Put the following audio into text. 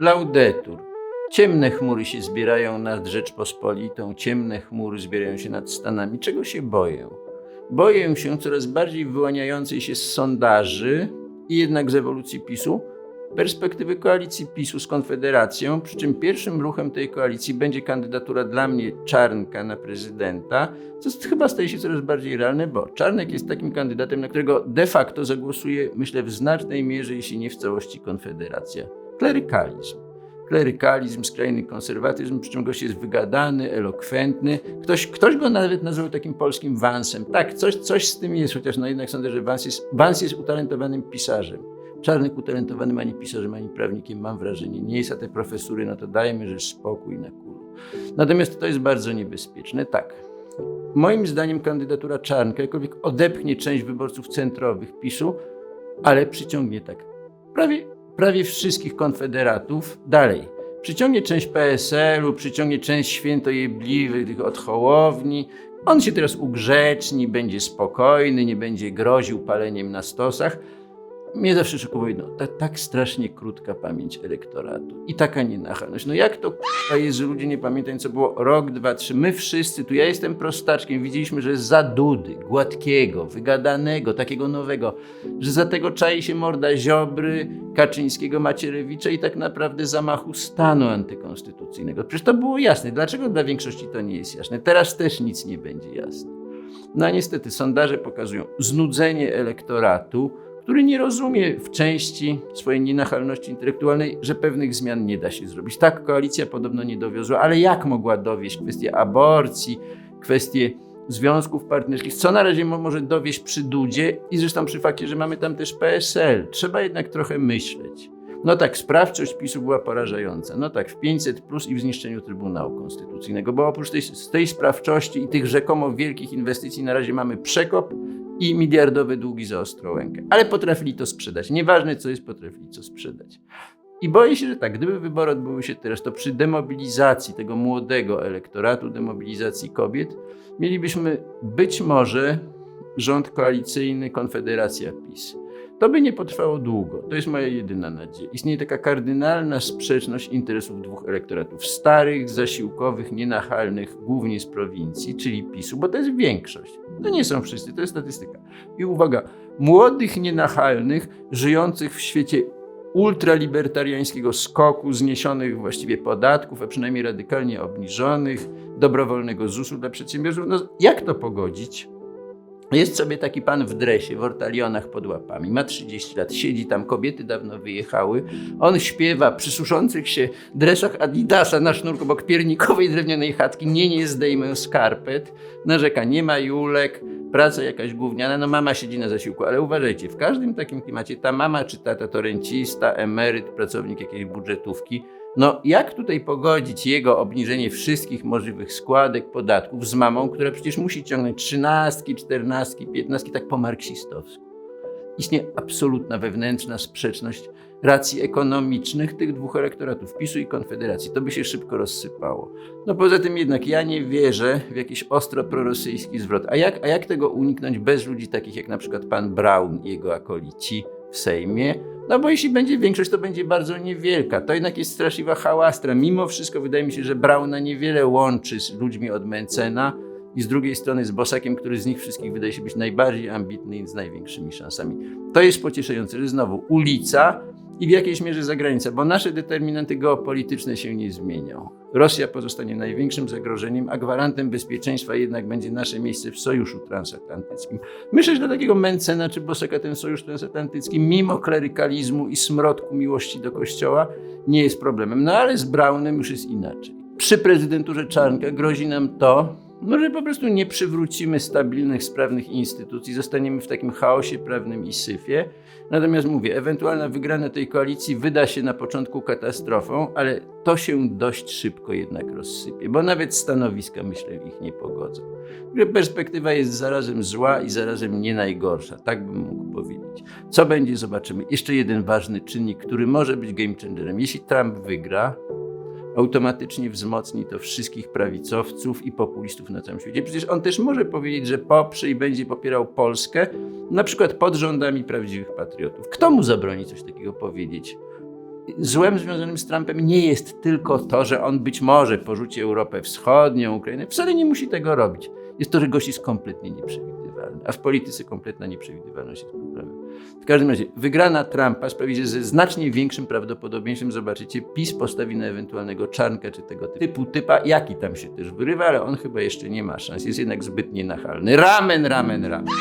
Laudetur. Ciemne chmury się zbierają nad Rzeczpospolitą, ciemne chmury zbierają się nad Stanami. Czego się boję? Boję się coraz bardziej wyłaniającej się z sondaży i jednak z ewolucji PiSu perspektywy koalicji PiSu z Konfederacją, przy czym pierwszym ruchem tej koalicji będzie kandydatura dla mnie Czarnka na prezydenta, co chyba staje się coraz bardziej realne, bo Czarnek jest takim kandydatem, na którego de facto zagłosuje, myślę, w znacznej mierze, jeśli nie w całości Konfederacja. Klerykalizm. Klerykalizm, skrajny konserwatyzm, przy czym gość jest wygadany, elokwentny. Ktoś, ktoś go nawet nazwał takim polskim Wansem. Tak, coś, coś z tym jest, chociaż no jednak sądzę, że Wans jest, Wans jest utalentowanym pisarzem. Czarnek utalentowanym ani pisarzem, ani prawnikiem, mam wrażenie, nie jest, a te profesury, no to dajmy, że spokój na kulu. Natomiast to jest bardzo niebezpieczne. Tak, moim zdaniem kandydatura Czarnka, jakkolwiek odepchnie część wyborców centrowych PiSu, ale przyciągnie tak prawie, prawie wszystkich konfederatów dalej. Przyciągnie część PSL-u, przyciągnie część świętojebliwych, tych. On się teraz ugrzeczni, będzie spokojny, nie będzie groził paleniem na stosach. Mnie zawsze szokowało jedno, ta, tak strasznie krótka pamięć elektoratu i taka nienachalność. No jak to k***a jest, że ludzie nie pamiętają, co było rok, dwa, trzy. My wszyscy, tu ja jestem prostaczkiem, widzieliśmy, że za Dudy, gładkiego, wygadanego, takiego nowego, że za tego czai się morda Ziobry, Kaczyńskiego, Macierewicza i tak naprawdę zamachu stanu antykonstytucyjnego. Przecież to było jasne. Dlaczego dla większości to nie jest jasne? Teraz też nic nie będzie jasne. No a niestety sondaże pokazują znudzenie elektoratu, który nie rozumie w części swojej nienachalności intelektualnej, że pewnych zmian nie da się zrobić. Tak koalicja podobno nie dowiozła, ale jak mogła dowieść kwestie aborcji, kwestie związków partnerskich, co na razie mo- może dowieść przy Dudzie i zresztą przy fakcie, że mamy tam też PSL. Trzeba jednak trochę myśleć. No tak, sprawczość PiSu była porażająca. No tak, w 500 plus i w zniszczeniu Trybunału Konstytucyjnego, bo oprócz tej, tej sprawczości i tych rzekomo wielkich inwestycji na razie mamy przekop i miliardowe długi za Ostrołękę. Ale potrafili to sprzedać. Nieważne co jest, potrafili to sprzedać. I boję się, że tak, gdyby wybory odbyły się teraz, to przy demobilizacji tego młodego elektoratu, demobilizacji kobiet, mielibyśmy być może rząd koalicyjny Konfederacja PiS. To by nie potrwało długo. To jest moja jedyna nadzieja. Istnieje taka kardynalna sprzeczność interesów dwóch elektoratów. Starych, zasiłkowych, nienachalnych, głównie z prowincji, czyli PiSu, bo to jest większość. To nie są wszyscy, to jest statystyka. I uwaga, młodych, nienachalnych, żyjących w świecie ultralibertariańskiego skoku, zniesionych właściwie podatków, a przynajmniej radykalnie obniżonych, dobrowolnego ZUS-u dla przedsiębiorców. No, jak to pogodzić? Jest sobie taki pan w dresie, w ortalionach pod łapami. Ma 30 lat, siedzi tam, kobiety dawno wyjechały. On śpiewa przy suszących się dresach Adidasa na sznurku obok piernikowej drewnianej chatki. Nie, nie zdejmę skarpet. Narzeka, nie ma julek, praca jakaś gówniana. No mama siedzi na zasiłku, ale uważajcie, w każdym takim klimacie ta mama czy tata to rencista, emeryt, pracownik jakiejś budżetówki. No jak tutaj pogodzić jego obniżenie wszystkich możliwych składek, podatków z mamą, która przecież musi ciągnąć trzynastki, czternastki, piętnastki, tak po marksistowsku. Istnieje absolutna wewnętrzna sprzeczność racji ekonomicznych tych dwóch elektoratów, PiSu i Konfederacji. To by się szybko rozsypało. No poza tym jednak ja nie wierzę w jakiś ostro prorosyjski zwrot. A jak, a jak tego uniknąć bez ludzi takich jak na przykład pan Braun i jego akolici w Sejmie? No bo jeśli będzie większość, to będzie bardzo niewielka. To jednak jest straszliwa hałastra. Mimo wszystko wydaje mi się, że Brauna niewiele łączy z ludźmi od Mencena i z drugiej strony z Bosakiem, który z nich wszystkich wydaje się być najbardziej ambitny i z największymi szansami. To jest pocieszające, że znowu ulica i w jakiejś mierze zagranica, bo nasze determinanty geopolityczne się nie zmienią. Rosja pozostanie największym zagrożeniem, a gwarantem bezpieczeństwa jednak będzie nasze miejsce w sojuszu transatlantyckim. Myślę, że dla takiego Mencena czy Bosaka ten sojusz transatlantycki, mimo klerykalizmu i smrodku miłości do kościoła, nie jest problemem. No ale z Brownem już jest inaczej. Przy prezydenturze Czarnka grozi nam to, no, że po prostu nie przywrócimy stabilnych, sprawnych instytucji, zostaniemy w takim chaosie prawnym i syfie. Natomiast mówię, ewentualna wygrana tej koalicji wyda się na początku katastrofą, ale to się dość szybko jednak rozsypie, bo nawet stanowiska, myślę, ich nie pogodzą. Perspektywa jest zarazem zła i zarazem nie najgorsza, tak bym mógł powiedzieć. Co będzie, zobaczymy. Jeszcze jeden ważny czynnik, który może być game changerem. Jeśli Trump wygra, automatycznie wzmocni to wszystkich prawicowców i populistów na całym świecie. Przecież on też może powiedzieć, że poprze i będzie popierał Polskę, na przykład pod rządami prawdziwych patriotów. Kto mu zabroni coś takiego powiedzieć? złem związanym z Trumpem nie jest tylko to, że on być może porzuci Europę Wschodnią, Ukrainę. Wcale nie musi tego robić. Jest to, że gość jest kompletnie nieprzewidywalny, a w polityce kompletna nieprzewidywalność jest problemem. W każdym razie, wygrana Trumpa sprawi, że ze znacznie większym prawdopodobieństwem, zobaczycie, PiS postawi na ewentualnego czarnka czy tego typu typa, jaki tam się też wyrywa, ale on chyba jeszcze nie ma szans. Jest jednak zbytnie nachalny. Ramen, ramen, ramen.